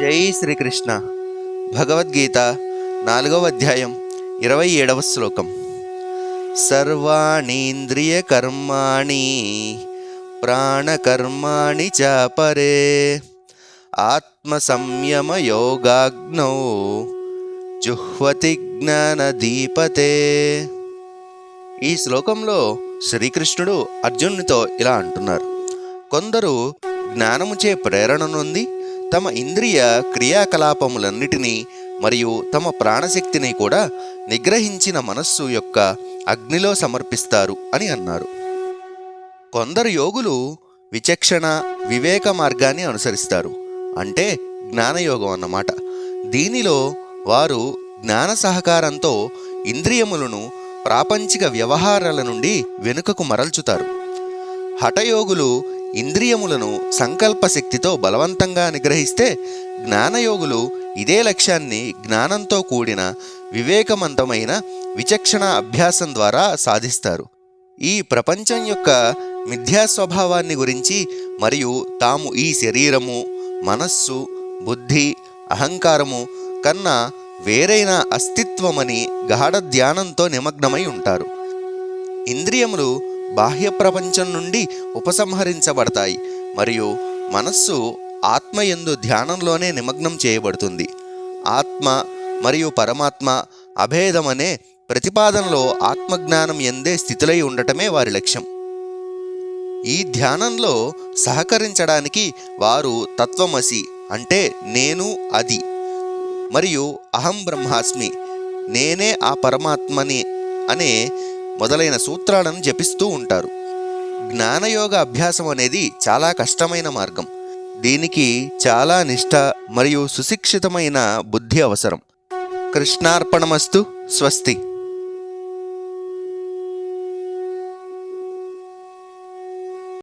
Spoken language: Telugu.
జై శ్రీకృష్ణ. భగవద్గీత నాలుగవ అధ్యాయం ఇరవై ఏడవ శ్లోకం. సర్వాణీంద్రియ కర్మాణి ప్రాణకర్మాణి చాపరే ఆత్మ సంయమ యోగాగ్నౌ జుహ్వతి జ్ఞానదీపతే ఈ శ్లోకంలో శ్రీకృష్ణుడు అర్జునునితో ఇలా అంటున్నారు. కొందరు జ్ఞానముచే ప్రేరణ నుండి తమ ఇంద్రియ క్రియాకలాపములన్నిటినీ మరియు తమ ప్రాణశక్తిని కూడా నిగ్రహించిన మనస్సు యొక్క అగ్నిలో సమర్పిస్తారు అని అన్నారు. కొందరు యోగులు విచక్షణ వివేక మార్గాన్ని అనుసరిస్తారు. అంటే జ్ఞానయోగం అన్నమాట. దీనిలో వారు జ్ఞాన సహకారంతో ఇంద్రియములను ప్రాపంచిక వ్యవహారాల నుండి వెనుకకు మరల్చుతారు. హఠయోగులు ఇంద్రియములను సంకల్ప శక్తితో బలవంతంగా నిగ్రహిస్తే జ్ఞానయోగులు ఇదే లక్ష్యాన్ని జ్ఞానంతో కూడిన వివేకవంతమైన విచక్షణ అభ్యాసం ద్వారా సాధిస్తారు. ఈ ప్రపంచం యొక్క మిథ్యా స్వభావాన్ని గురించి మరియు తాము ఈ శరీరము మనస్సు బుద్ధి అహంకారము కన్నా వేరైన అస్తిత్వమని గాఢ ధ్యానంతో నిమగ్నమై ఉంటారు. ఇంద్రియములు బాహ్య ప్రపంచం నుండి ఉపసంహరించబడతాయి మరియు మనస్సు ఆత్మయందు ధ్యానంలోనే నిమగ్నం చేయబడుతుంది. ఆత్మ మరియు పరమాత్మ అభేదమనే ప్రతిపాదనలో ఆత్మజ్ఞానం ఎందే స్థితులై ఉండటమే వారి లక్ష్యం. ఈ ధ్యానంలో సహకరించడానికి వారు తత్వమసి అంటే నేను అది మరియు అహం బ్రహ్మాస్మి నేనే ఆ పరమాత్మని అనే మొదలైన సూత్రాలను జపిస్తూ ఉంటారు. జ్ఞానయోగ అభ్యాసం అనేది చాలా కష్టమైన మార్గం. దీనికి చాలా నిష్ఠ మరియు సుశిక్షితమైన బుద్ధి అవసరం. కృష్ణార్పణమస్తు స్వస్తి.